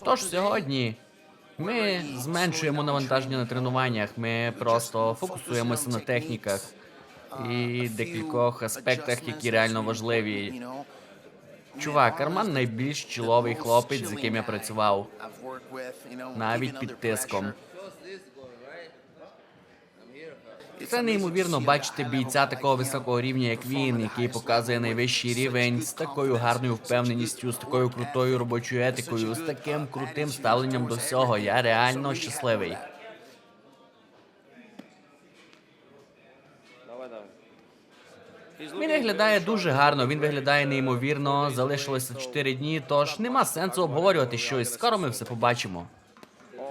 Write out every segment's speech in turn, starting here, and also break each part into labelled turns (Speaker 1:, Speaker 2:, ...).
Speaker 1: Тож сьогодні ми зменшуємо навантаження на тренуваннях. Ми просто фокусуємося на техніках і декількох аспектах, які реально важливі. Чувак, Арман найбільш чоловий хлопець, з яким я працював, навіть під тиском. Це неймовірно бачити бійця такого високого рівня, як він, який показує найвищий рівень з такою гарною впевненістю, з такою крутою робочою етикою, з таким крутим ставленням до всього. Я реально щасливий. Він виглядає дуже гарно, він виглядає неймовірно. Залишилося 4 дні, тож нема сенсу обговорювати щось. Скоро ми все побачимо.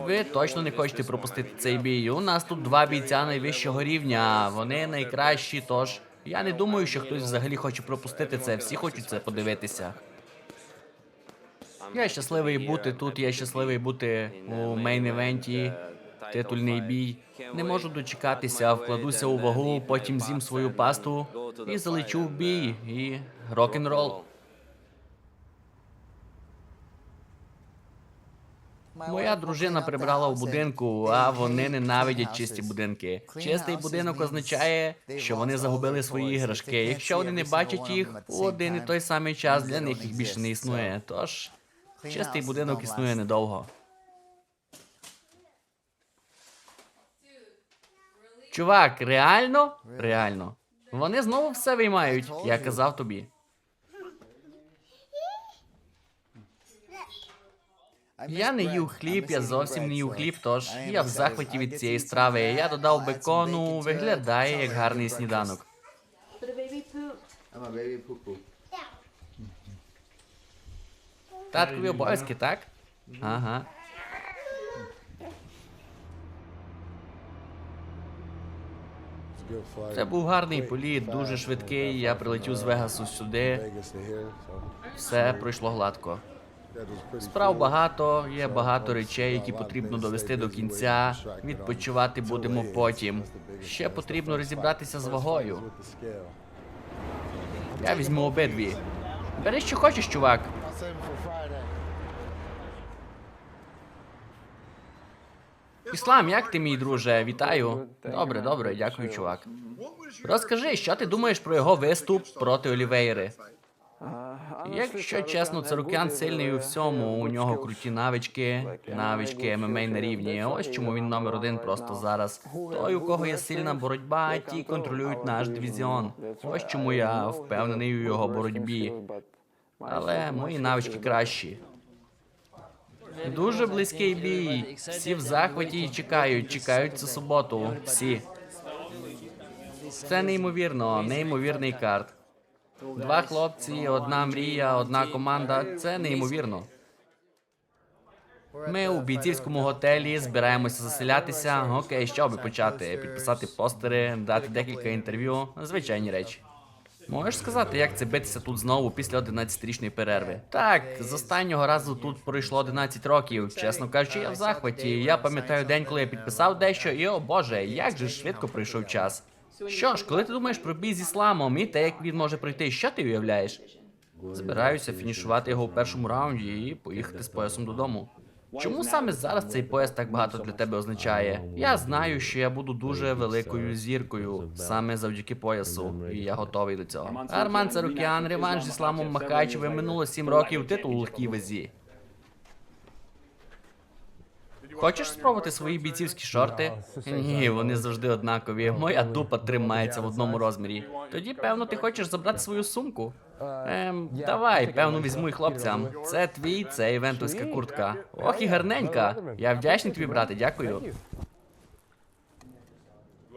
Speaker 1: Ви точно не хочете пропустити цей бій. У нас тут два бійця найвищого рівня. Вони найкращі, тож я не думаю, що хтось взагалі хоче пропустити це. Всі хочуть це подивитися. Я щасливий бути тут, я щасливий бути у мейн-івенті. Титульний бій. Не можу дочекатися, вкладуся у вагу, потім з'їм свою пасту і залечу в бій. І рок-н-рол. Моя дружина прибрала в будинку, а вони ненавидять чисті будинки. Чистий будинок означає, що вони загубили свої іграшки. Якщо вони не бачать їх у один і той самий час, для них їх більше не існує. Тож чистий будинок існує недовго. Чувак, реально? Реально. Вони знову все виймають. Я казав тобі. Я не їв хліб, я зовсім не їв хліб, тож я в захваті від цієї страви. Я додав бекону, виглядає як гарний сніданок. Таткові обов'язки, так? Ага. Це був гарний політ, дуже швидкий. Я прилетів з Вегасу сюди. Все пройшло гладко. Справ багато, є багато речей, які потрібно довести до кінця. Відпочивати будемо потім. Ще потрібно розібратися з вагою. Я візьму обидві. Бери, що хочеш, чувак. Іслам, як ти, мій друже? Вітаю. Добре, добре, дякую, чувак. Розкажи, що ти думаєш про його виступ проти Олівейри? Якщо чесно, Царукян сильний у всьому. У нього круті навички, навички ММА на рівні. Ось чому він номер один просто зараз. Той, у кого є сильна боротьба, ті контролюють наш дивізіон. Ось чому я впевнений у його боротьбі. Але мої навички кращі. Дуже близький бій. Всі в захваті і чекають, чекають цю суботу. Всі. Це неймовірно, неймовірний карт. Два хлопці, одна мрія, одна команда. Це неймовірно. Ми у бійцівському готелі збираємося заселятися. Окей, що би почати? Підписати постери, дати декілька інтерв'ю. Звичайні речі. Можеш сказати, як це битися тут знову після 11-річної перерви? Так, з останнього разу тут пройшло 11 років. Чесно кажучи, я в захваті. Я пам'ятаю день, коли я підписав дещо, і о боже, як же швидко пройшов час. Що ж, коли ти думаєш про бій з ісламом і те, як він може пройти, що ти уявляєш? Збираюся фінішувати його у першому раунді і поїхати з поясом додому. Чому саме зараз цей пояс так багато для тебе означає? Я знаю, що я буду дуже великою зіркою саме завдяки поясу, і я готовий до цього. Арман Царукян, реванш з Ісламом Махачевим минуло 7 років, титул у легкій вазі. Хочеш спробувати свої бійцівські шорти? Ні, вони завжди однакові. Моя дупа тримається в одному розмірі. Тоді, певно, ти хочеш забрати свою сумку? Ем, давай, певно, візьму і хлопцям. Це твій, це івентовська куртка. Ох і гарненька. Я вдячний тобі, брате, дякую.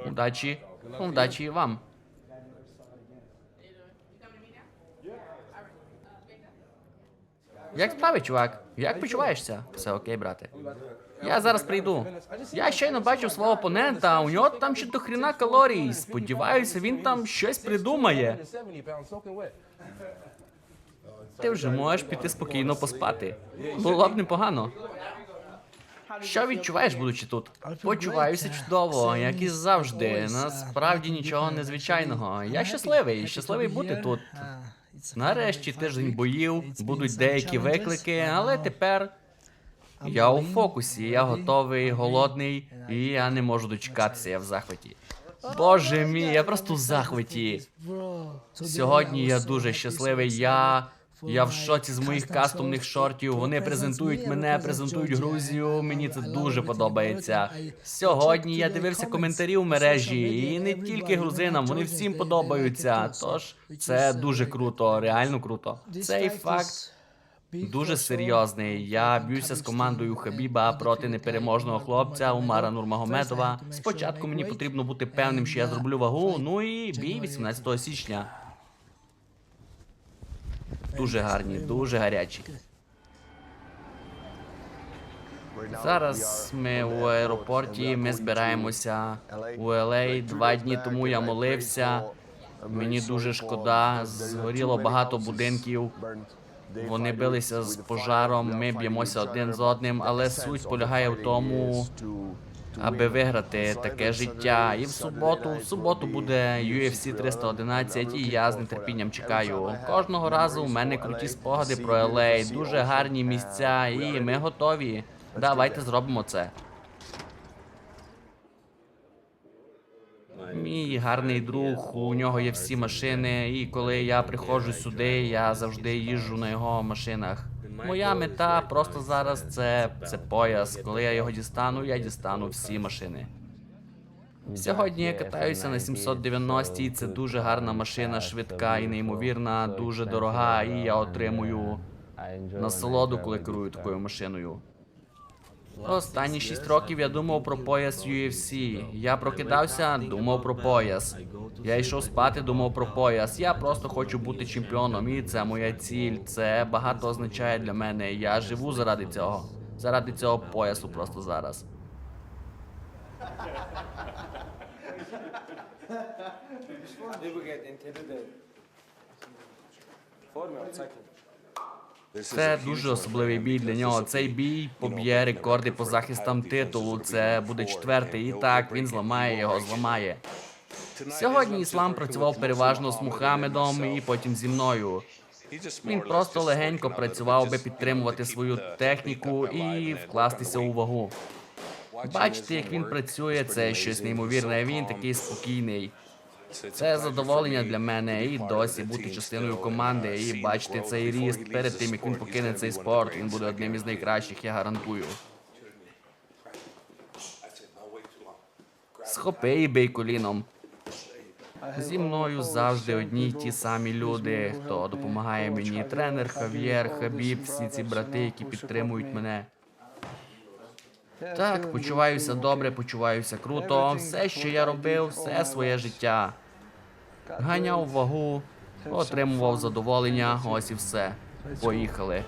Speaker 1: Удачі. Удачі і вам. Як справи, чувак? Як почуваєшся? Все окей, брате. Я зараз прийду. Я щойно бачив свого опонента, у нього там ще до хріна калорій. Сподіваюся, він там щось придумає.
Speaker 2: 70 pounds soaking wet.
Speaker 1: Ти вже можеш піти спокійно поспати. Було б непогано. Що відчуваєш, будучи тут? Почуваюся чудово, як і завжди. Насправді нічого незвичайного. Я щасливий, щасливий бути тут. Нарешті тиждень боїв, будуть деякі виклики, але тепер Я у фокусі, я готовий, голодний, і я не можу дочекатися, я в захваті. Боже мій, я просто в захваті. Сьогодні я дуже щасливий. Я. Я в шоці з моїх кастомних шортів. Вони презентують мене, презентують Грузію. Мені це дуже подобається. Сьогодні я дивився коментарі в мережі, і не тільки грузинам, вони всім подобаються. Тож це дуже круто, реально круто. Цей факт дуже серйозний. Я б'юся з командою Хабіба проти непереможного хлопця Умара Нурмагомедова. Спочатку мені потрібно бути певним, що я зроблю вагу. Ну і бій 18 січня. Дуже гарні, дуже гарячі. Зараз ми у аеропорті. Ми збираємося у LA. Два дні тому я молився. Мені дуже шкода. Згоріло багато будинків. Вони билися з пожаром. Ми б'ємося один з одним, але суть полягає в тому, аби виграти таке життя. І в суботу, в суботу буде UFC 311, і я з нетерпінням чекаю. Кожного разу у мене круті спогади про LA, дуже гарні місця, і ми готові. Давайте зробимо це. Мій гарний друг, у нього є всі машини, і коли я приходжу сюди, я завжди їжджу на його машинах. Моя мета просто зараз це, це пояс. Коли я його дістану, я дістану всі машини. Сьогодні я катаюся на 790 Це дуже гарна машина, швидка і неймовірна, дуже дорога, і я отримую насолоду, коли керую такою машиною. Останні шість років я думав про пояс UFC. Я прокидався, думав про пояс. Я йшов спати, думав про пояс. Я просто хочу бути чемпіоном, і це моя ціль. Це багато означає для мене. Я живу заради цього. Заради цього поясу просто зараз. Це дуже особливий бій для нього. Цей бій поб'є рекорди по захистам титулу. Це буде четвертий. І так він зламає його, зламає. Сьогодні іслам працював переважно з Мухаммедом і потім зі мною. Він просто легенько працював, аби підтримувати свою техніку і вкластися у вагу. Бачите, як він працює, це щось неймовірне. Він такий спокійний. Це задоволення для мене і досі бути частиною команди і бачити цей ріст перед тим, як він покине цей спорт. Він буде одним із найкращих, я гарантую. Схопи і бий коліном. Зі мною завжди одні й ті самі люди, хто допомагає мені. Тренер Хав'єр, Хабіб, всі ці брати, які підтримують мене. Так, почуваюся добре, почуваюся круто. Все, що я робив, все своє життя. Ганяв вагу, отримував задоволення, ось і все. Поїхали.